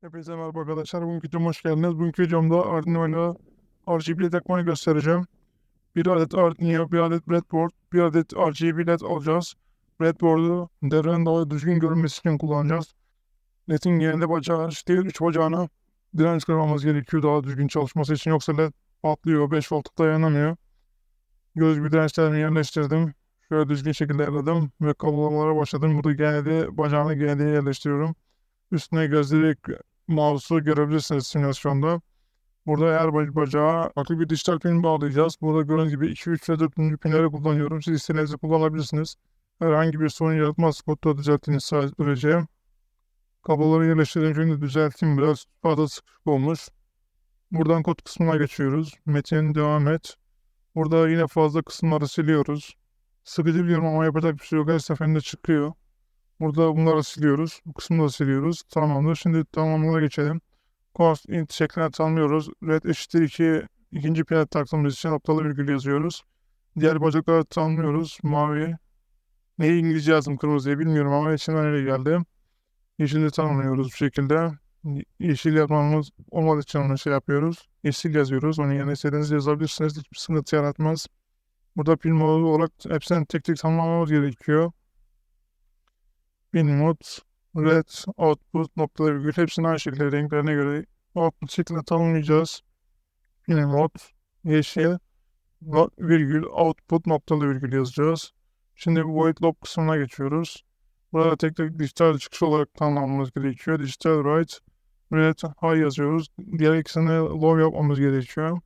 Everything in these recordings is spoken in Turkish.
Hepinize merhaba arkadaşlar. Bugünkü videoma hoş geldiniz. Bugünkü videomda Arduino ile RGB takmayı göstereceğim. Bir adet Arduino, bir adet breadboard, bir adet RGB led alacağız. Breadboard'u devrenin daha düzgün görünmesi için kullanacağız. Led'in yerinde bacağı hariç değil, üç bacağına direnç kırmamız gerekiyor daha düzgün çalışması için. Yoksa led patlıyor, 5 voltluk dayanamıyor. Göz bir dirençlerimi yerleştirdim. Şöyle düzgün şekilde ayarladım ve kablolamalara başladım. Burada GND bacağını GND'ye yerleştiriyorum. Üstüne gözleyerek mouse'u görebilirsiniz simülasyonda. Burada her bac- bacağa farklı bir dijital pin bağlayacağız. Burada gördüğünüz gibi 2, 3 ve 4. pinleri kullanıyorum. Siz istediğinizi kullanabilirsiniz. Herhangi bir sorun yaratmaz kodda düzelttiğiniz sürece. Kabloları yerleştirdim. Şimdi düzelteyim biraz fazla sıkışık olmuş. Buradan kod kısmına geçiyoruz. Metin devam et. Burada yine fazla kısımları siliyoruz. Sıkıcı biliyorum ama yapacak bir şey yok. Her seferinde çıkıyor. Burada bunları siliyoruz. Bu kısmı da siliyoruz. Tamamdır. Şimdi tamamına geçelim. Const int şeklinde tanımlıyoruz. Red eşittir 2 ikinci pine taktığımız için noktalı virgül yazıyoruz. Diğer bacakları tanımlıyoruz. Mavi. Neyi İngilizce yazdım kırmızıya bilmiyorum ama içinden öyle geldi. Yeşili tanımlıyoruz bu şekilde. Ye- Yeşil yazmamız olmadığı için onu şey yapıyoruz. Yeşil yazıyoruz. Onun yerine istediğiniz yazabilirsiniz. Hiçbir sıkıntı yaratmaz. Burada modu olarak hepsini tek tek tanımlamamız gerekiyor. Input, red, output, noktalı virgül hepsini aynı şekilde renklerine göre output şeklinde tanımlayacağız. Input, yeşil, virgül, output, noktalı virgül yazacağız. Şimdi void loop kısmına geçiyoruz. Burada tek tek dijital çıkış olarak tanımlamamız gerekiyor. Digital write, red, high yazıyoruz. Diğer ikisini low yapmamız gerekiyor.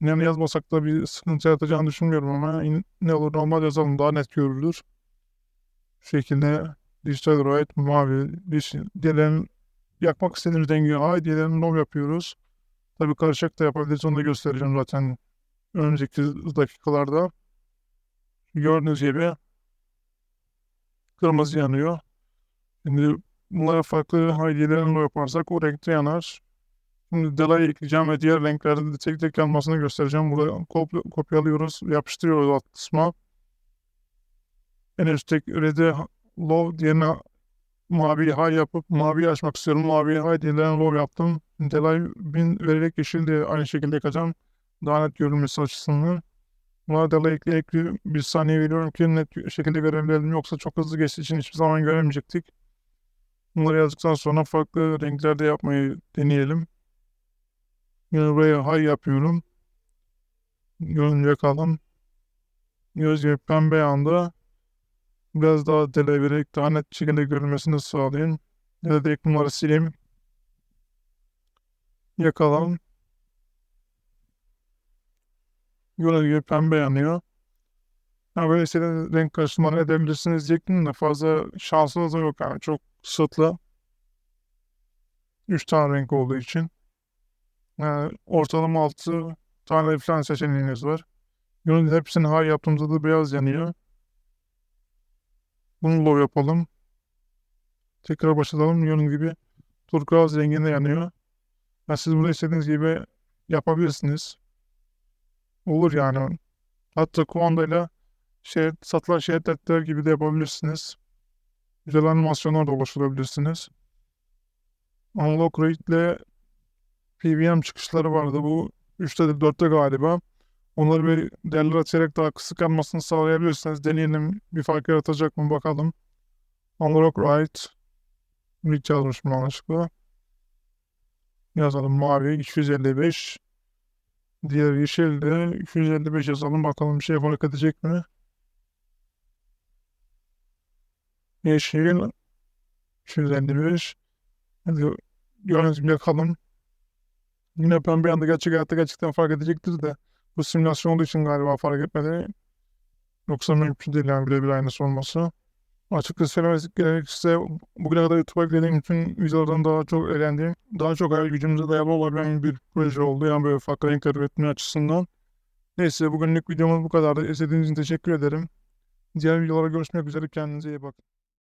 Ne yazmasak da bir sıkıntı yaratacağını düşünmüyorum ama ne olur normal yazalım daha net görülür. Şekilde dijital write mavi, yeşil. Diyelim yakmak istediğimiz rengi ay diyelim low yapıyoruz. Tabii karışık da yapabiliriz onu da göstereceğim zaten önümüzdeki dakikalarda. Gördüğünüz gibi kırmızı yanıyor. Şimdi bunlara farklı haydilerini low yaparsak o renkte yanar. Şimdi delay ekleyeceğim ve diğer renklerde de tek tek yanmasını göstereceğim. Burada kopya- kopyalıyoruz, yapıştırıyoruz alt kısma. En üstteki red'i low diğerine mavi high yapıp maviyi açmak istiyorum. Maviyi high diğerlerine low yaptım. Delay 1000 vererek yeşil de aynı şekilde yakacağım. Daha net görünmesi açısından. Buna delay ekleyerek bir saniye veriyorum ki net şekilde görebilelim. Yoksa çok hızlı geçtiği için hiçbir zaman göremeyecektik. Bunları yazdıktan sonra farklı renklerde yapmayı deneyelim. Yine buraya high yapıyorum. Görünce kalın. Göz gibi pembe yanda. Biraz daha delay vererek daha net şekilde görünmesini sağlayın. Ya da direkt bunları sileyim. Yakalım. Gördüğünüz gibi pembe yanıyor. Ha böyle istediğiniz renk karışımları edebilirsiniz diyecektim de fazla şansınız da yok yani. Çok kısıtlı. 3 tane renk olduğu için. Yani ortalama 6 tane falan seçeneğiniz var. Gördüğünüz hepsini high yaptığımızda da beyaz yanıyor. Bunu low yapalım. Tekrar başlayalım. Gördüğünüz gibi turkuaz renginde yanıyor. Yani siz bunu istediğiniz gibi yapabilirsiniz. Olur yani. Hatta kumandayla şey, satılan şeritler gibi de yapabilirsiniz. Güzel animasyonlar da oluşturabilirsiniz. Analog rate ile PWM çıkışları vardı. Bu 3'te de 4'te galiba. Onları bir değerler açarak daha kısık yanmasını sağlayabilirsiniz. Deneyelim. Bir fark yaratacak mı bakalım. Analog right. Reach yazmışım yanlışlıkla. Yazalım mavi 255. Diğer yeşil de 255 yazalım. Bakalım bir şey fark edecek mi? Yeşil 255. Hadi gibi yakalım. Yine pembe anda gerçek hayatta gerçekten fark edecektir de bu simülasyon olduğu için galiba fark etmedi. Yoksa mümkün değil yani birebir aynısı olması. Açıkçası söylemek gerekirse bugüne kadar YouTube'a yüklediğim bütün videolardan daha çok eğlendiğim, daha çok hayal gücümüze dayalı olabilen bir proje oldu. Yani böyle farklı renkler üretme açısından. Neyse bugünlük videomuz bu kadardı. İzlediğiniz için teşekkür ederim. Diğer videolara görüşmek üzere. Kendinize iyi bakın.